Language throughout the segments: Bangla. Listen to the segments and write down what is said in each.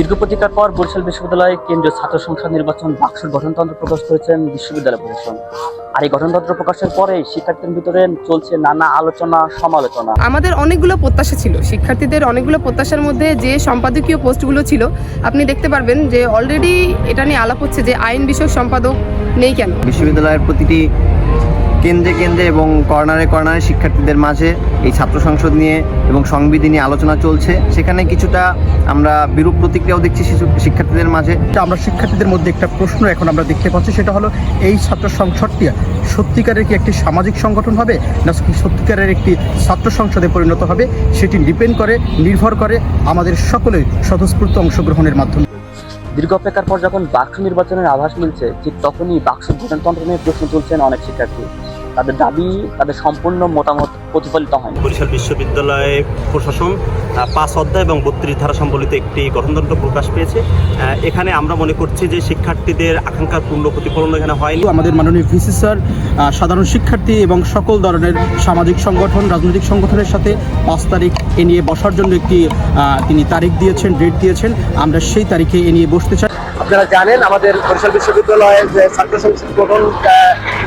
দীর্ঘ প্রতিকার পর বরিশাল বিশ্ববিদ্যালয়ে কেন্দ্রীয় ছাত্র সংসদ নির্বাচন বাক্সের গঠনতন্ত্র প্রকাশ করেছেন বিশ্ববিদ্যালয় প্রশাসন। আর এই গঠনতন্ত্র প্রকাশের পরে শিক্ষার্থীদের ভিতরে চলছে নানা আলোচনা সমালোচনা। আমাদের অনেকগুলো প্রত্যাশা ছিল। শিক্ষার্থীদের অনেকগুলো প্রত্যাশার মধ্যে যে সম্পাদকীয় পোস্টগুলো ছিল আপনি দেখতে পারবেন যে অলরেডি এটা নিয়ে আলাপ হচ্ছে যে আইন বিষয়ক সম্পাদক নেই কেন? বিশ্ববিদ্যালয়ের প্রতিটি কেন্দ্রে কেন্দ্রে এবং কর্নারে কর্নারে শিক্ষার্থীদের মাঝে এই ছাত্র সংসদ নিয়ে এবং সংবিধি নিয়ে আলোচনা চলছে। সেখানে কিছুটা আমরা বিরূপ প্রতিক্রিয়াও দেখছি শিশু- শিক্ষার্থীদের মাঝে। আমরা শিক্ষার্থীদের মধ্যে একটা প্রশ্ন এখন আমরা দেখতে পাচ্ছি সেটা হলো এই ছাত্র সংসদটি সত্যিকারের কি একটি সামাজিক সংগঠন হবে না কি সত্যিকারের একটি ছাত্র সংসদে পরিণত হবে? সেটি ডিপেন্ড করে নির্ভর করে আমাদের সকলের স্বতঃস্ফূর্ত অংশগ্রহণের মাধ্যমে। দীর্ঘ অপেক্ষার পর যখন বাক্স নির্বাচনের আভাস মিলছে ঠিক তখনই বাক্স গঠনতন্ত্র নিয়ে প্রশ্ন তুলছেন অনেক শিক্ষার্থী। তাদের দাবি তাদের সম্পূর্ণ মতামত প্রতিফলিত হয় বরিশাল বিশ্ববিদ্যালয়ে প্রশাসন পাঁচ অধ্যায় এবং বত্রিশ ধারা সম্বলিত একটি গঠনতন্ত্র প্রকাশ পেয়েছে। এখানে আমরা মনে করছি যে শিক্ষার্থীদের আকাঙ্ক্ষার পূর্ণ প্রতিফলন এখানে হয়নি। আমাদের মাননীয় ভিসি স্যার সাধারণ শিক্ষার্থী এবং সকল ধরনের সামাজিক সংগঠন রাজনৈতিক সংগঠনের সাথে পাঁচ তারিখ এ নিয়ে বসার জন্য একটি তিনি তারিখ দিয়েছেন ডেট দিয়েছেন। আমরা সেই তারিখে এ নিয়ে বসতে চাই। আপনারা জানেন আমাদের বরিশাল বিশ্ববিদ্যালয়ের যে ছাত্র সংসদ গঠন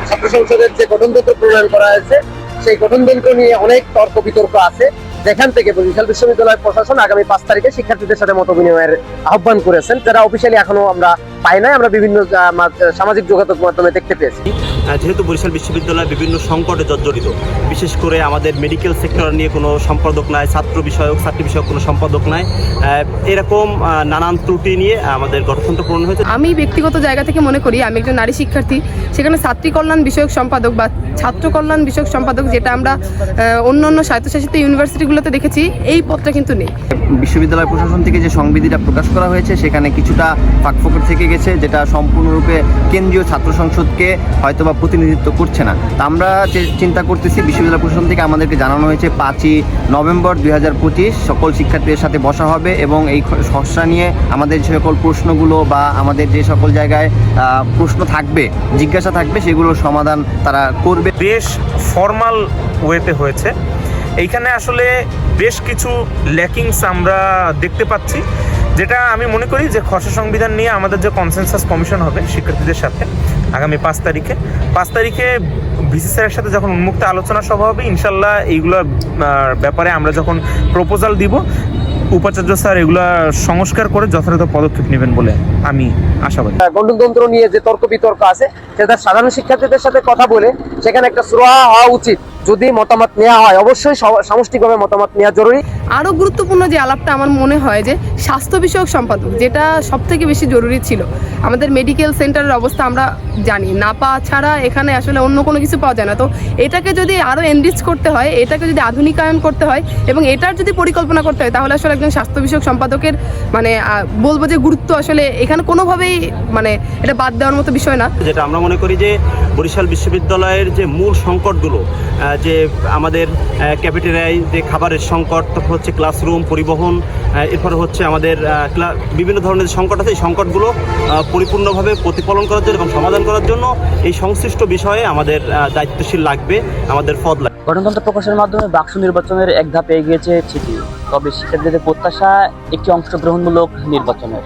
ছাত্র সংসদের যে গঠনতন্ত্র প্রণয়ন করা হয়েছে সেই গঠন গঠনতন্ত্র নিয়ে অনেক তর্ক বিতর্ক আছে। যেখান থেকে বরিশাল বিশ্ববিদ্যালয় প্রশাসন আগামী পাঁচ তারিখে শিক্ষার্থীদের সাথে মত বিনিময়ের আহ্বান করেছেন। যারা অফিসিয়ালি এখনও আমরা পাই নাই আমরা বিভিন্ন সামাজিক যোগাযোগ মাধ্যমে দেখতে পেয়েছি। যেহেতু বরিশাল বিশ্ববিদ্যালয় বিভিন্ন সংকটে জর্জরিত বিশেষ করে আমাদের মেডিকেল সেক্টর নিয়ে কোনো সম্পাদক নাই ছাত্র বিষয়ক ছাত্রী বিষয়ক কোনো সম্পাদক নাই এরকম নানান ত্রুটি নিয়ে আমাদের গঠনতন্ত্র পূরণ হয়েছে। আমি ব্যক্তিগত জায়গা থেকে মনে করি আমি একজন নারী শিক্ষার্থী সেখানে ছাত্রী কল্যাণ বিষয়ক সম্পাদক বা ছাত্র কল্যাণ বিষয়ক সম্পাদক যেটা আমরা অন্য অন্য স্বায়ত্তশাসিত ইউনিভার্সিটিগুলোতে দেখেছি এই পদটা কিন্তু নেই। বিশ্ববিদ্যালয় প্রশাসন থেকে যে সংবিধিটা প্রকাশ করা হয়েছে সেখানে কিছুটা ফাঁকফোকর থেকে গেছে যেটা সম্পূর্ণরূপে কেন্দ্রীয় ছাত্র সংসদকে হয়তো বা প্রতিনিধিত্ব করছে না। তা আমরা চিন্তা করতেছি, বিশ্ববিদ্যালয় প্রশাসন থেকে আমাদেরকে জানানো হয়েছে, পাঁচই নভেম্বর দুই হাজার পঁচিশ সকল শিক্ষার্থীদের সাথে বসা হবে এবং এই খসড়া নিয়ে আমাদের যে সকল প্রশ্নগুলো বা আমাদের যে সকল জায়গায় প্রশ্ন থাকবে, জিজ্ঞাসা থাকবে সেগুলোর সমাধান তারা করবে। বেশ ফর্মাল ওয়েতে হয়েছে। এইখানে আসলে বেশ কিছু ল্যাকিংস আমরা দেখতে পাচ্ছি। যেটা আমি মনে করি যে খসড়া সংবিধান নিয়ে আমাদের যে কনসেনসাস কমিশন হবে শিক্ষার্থীদের সাথে আগামী পাঁচ তারিখে। পাঁচ তারিখে ভিসি স্যারের সাথে যখন উন্মুক্ত আলোচনা সভা হবে, ইনশাল্লাহ এইগুলো ব্যাপারে আমরা যখন প্রপোজাল দিব উপাচার্য স্যার এগুলা সংস্কার করে যথাযথ পদক্ষেপ নেবেন বলে আমি আশাবাদী। আহ, গণতন্ত্র নিয়ে যে তর্ক বিতর্ক আছে সেটা সাধারণ শিক্ষার্থীদের সাথে কথা বলে সেখানে একটা সুরাহা হওয়া উচিত। যদি মতামত নেওয়া হয় অবশ্যই সামষ্টিকভাবে মতামত নেওয়া জরুরি। আরও গুরুত্বপূর্ণ যে আলাপটা আমার মনে হয় যে স্বাস্থ্য বিষয়ক সম্পাদক যেটা সব থেকে বেশি জরুরি ছিল আমাদের মেডিকেল সেন্টারের অবস্থা আমরা জানি। না পাওয়া ছাড়া এখানে আসলে অন্য কোনো কিছু পাওয়া যায় না। তো এটাকে যদি আরও এনরিচ করতে হয়, এটাকে যদি আধুনিকায়ন করতে হয় এবং এটার যদি পরিকল্পনা করতে হয়, তাহলে আসলে একজন স্বাস্থ্য বিষয়ক সম্পাদকের মানে বলব যে গুরুত্ব আসলে এখানে কোনোভাবেই মানে এটা বাদ দেওয়ার মতো বিষয় না। যেটা আমরা মনে করি যে বরিশাল বিশ্ববিদ্যালয়ের যে মূল সংকটগুলো যে আমাদের ক্যাপিটারাই যে খাবারের সংকট, তারপর হচ্ছে ক্লাসরুম পরিবহন এরপর হচ্ছে আমাদের বিভিন্ন ধরনের সংকট আছে, এই সংকটগুলো পরিপূর্ণভাবে প্রতিফলন করার জন্য এবং সমাধান করার জন্য এই সংশ্লিষ্ট বিষয়ে আমাদের দায়িত্বশীল লাগবে, আমাদের পদ লাগবে। গণতন্ত্র প্রকাশের মাধ্যমে বাক্স নির্বাচনের এক ধাপ এগিয়েছে ঠিকই তবে শিক্ষার্থীদের প্রত্যাশা একটি অংশগ্রহণমূলক নির্বাচনের।